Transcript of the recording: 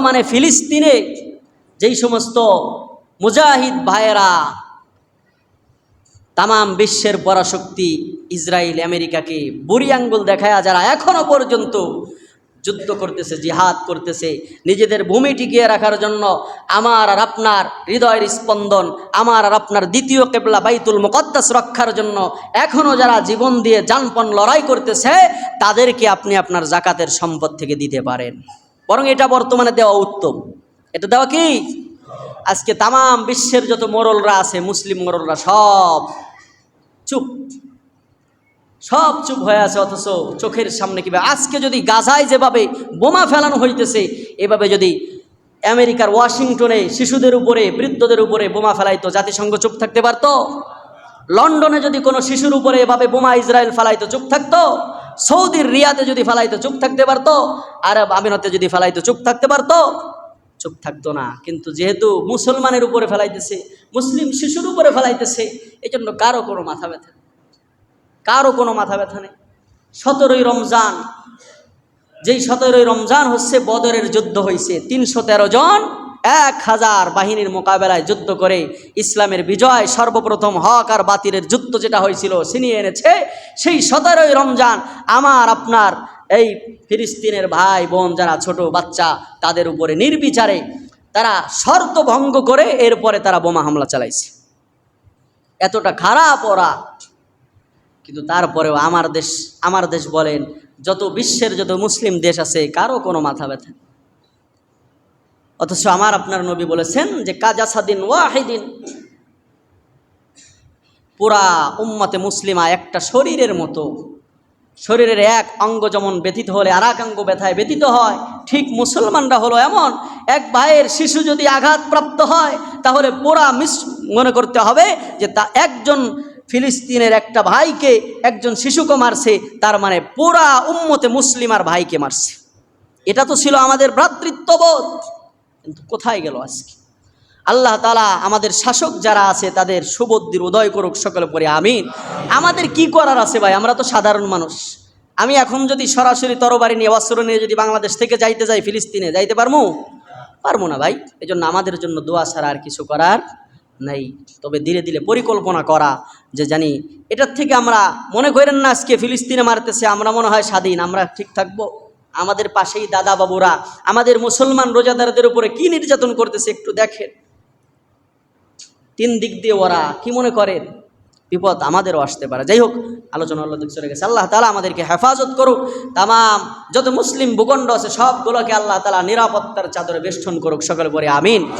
বর্তমানে ফিলিস্তিনে যেই সমস্ত মুজাহিদ ভাইয়েরা তামাম বিশ্বের পরাশক্তি ইসরায়েল, আমেরিকাকে বুড়ি আঙ্গুল দেখায় যারা এখনও পর্যন্ত যুদ্ধ করতেছে, জিহাদ করতেছে, নিজেদের ভূমি টিকিয়ে রাখার জন্য আমার আর আপনার হৃদয়ের স্পন্দন, আমার আর আপনার দ্বিতীয় কেবলা বাইতুল মুকদ্দাস রক্ষার জন্য এখনও যারা জীবন দিয়ে যানপন লড়াই করতেছে, তাদেরকে আপনি আপনার জাকাতের সম্পদ থেকে দিতে পারেন। বরং এটা বর্তমানে দেওয়া উত্তম। এটা দেওয়া কি? আজকে তামাম বিশ্বের যত মোরলরা আছে, মুসলিম মোরলরা সব চুপ। সব চুপ হয়ে আছে, অথচ চোখের সামনে কীভাবে আজকে যদি গাজায় যেভাবে বোমা ফেলানো হইতেছে, এভাবে যদি আমেরিকার ওয়াশিংটনে শিশুদের উপরে, বৃদ্ধদের উপরে বোমা ফেলাইতো, জাতিসংঘ চুপ থাকতে পারতো? লন্ডনে যদি কোনো শিশুর উপরে এভাবে বোমা ইসরায়েল ফেলাইতো, চুপ থাকতো? সৌদির রিয়াতে যদি ফেলাইতো, চুপ থাকতে পারতো। আরব আমিরাতে যদি ফেলাইতো, চুপ থাকতে পারতো। চুপ থাকতো না। কিন্তু যেহেতু মুসলমানের উপরে ফেলাইতেছে, মুসলিম শিশুর উপরে ফেলাইতেছে এই জন্য কারও কোনো মাথা ব্যথা নেই। কারও কোনো মাথা ব্যথা নেই। সতেরোই রমজান, যেই সতেরোই রমজান হচ্ছে বদরের যুদ্ধ হয়েছে তিনশো তেরো জন এক হাজার বাহিনীর মোকাবেলায় যুদ্ধ করে ইসলামের বিজয় সর্বপ্রথম হক আর বাতিলের যুদ্ধ যেটা হয়েছিল ছিনিয়ে এনেছে। সেই সতেরোই রমজান আমার, আপনার এই ফিলিস্তিনের ভাই বোন যারা ছোট বাচ্চা, তাদের উপরে নির্বিচারে তারা শর্ত ভঙ্গ করে এরপরে তারা বোমা হামলা চালাইছে। এতটা খারাপ ওরা। কিন্তু তারপরেও আমার দেশ আমার দেশ বলেন, যত বিশ্বের যত মুসলিম দেশ আছে, কারও কোনো মাথা ব্যথা। অথচ আমার আপনার নবী বলেছেন যে, কাজা সাদিন ওয়াহিদিন। পুরা উম্মতে মুসলিমা একটা শরীরের মতো। শরীরের এক অঙ্গ যেমন ব্যথিত হলে আর এক অঙ্গ ব্যথায় ব্যথিত হয়, ঠিক মুসলমানরা হলো এমন। এক ভাইয়ের শিশু যদি আঘাতপ্রাপ্ত হয়, তাহলে পুরা মিস মনে করতে হবে যে, তা একজন ফিলিস্তিনের একটা ভাইকে একজন শিশুকে মারছে, তার মানে পুরা উম্মতে মুসলিমার ভাইকে মারছে। এটা তো ছিল আমাদের ভ্রাতৃত্ববোধ। কিন্তু কোথায় গেল আজকে? আল্লাহ তালা আমাদের শাসক যারা আছে, তাদের সুবুদ্ধির উদয় করুক সকলে পরে আমি আমাদের কি করার আছে ভাই? আমরা তো সাধারণ মানুষ। আমি এখন যদি সরাসরি তরবারি নিয়ে, অস্ত্র নিয়ে যদি বাংলাদেশ থেকে যাইতে যাই, ফিলিস্তিনে, যাইতে পারব পারব না ভাই। এই জন্য আমাদের জন্য দোয়া ছাড়া আর কিছু করার নাই। তবে ধীরে ধীরে পরিকল্পনা করা যে জানি, এটার থেকে আমরা মনে করেন না আজকে ফিলিস্তিনে মারতেছে, আমরা মনে হয় স্বাধীন, আমরা ঠিক থাকব। আমাদের পাশেই দাদা বাবুরা আমাদের মুসলমান রোজাদারদের উপরে কি নির্যাতন করতেছে একটু দেখেন। তিন দিক দিয়ে ওরা কি মনে করেন? বিপদ আমাদেরও আসতে পারে। যাই হোক, আলোচনা আল্লাহ চলে গেছে আল্লাহ তালা আমাদেরকে হেফাজত করুক। তামাম যত মুসলিম ভূখণ্ড আছে, সবগুলোকে আল্লাহ তালা নিরাপত্তার চাদরে বেষ্টন করুক। সকলে পরে আমিন।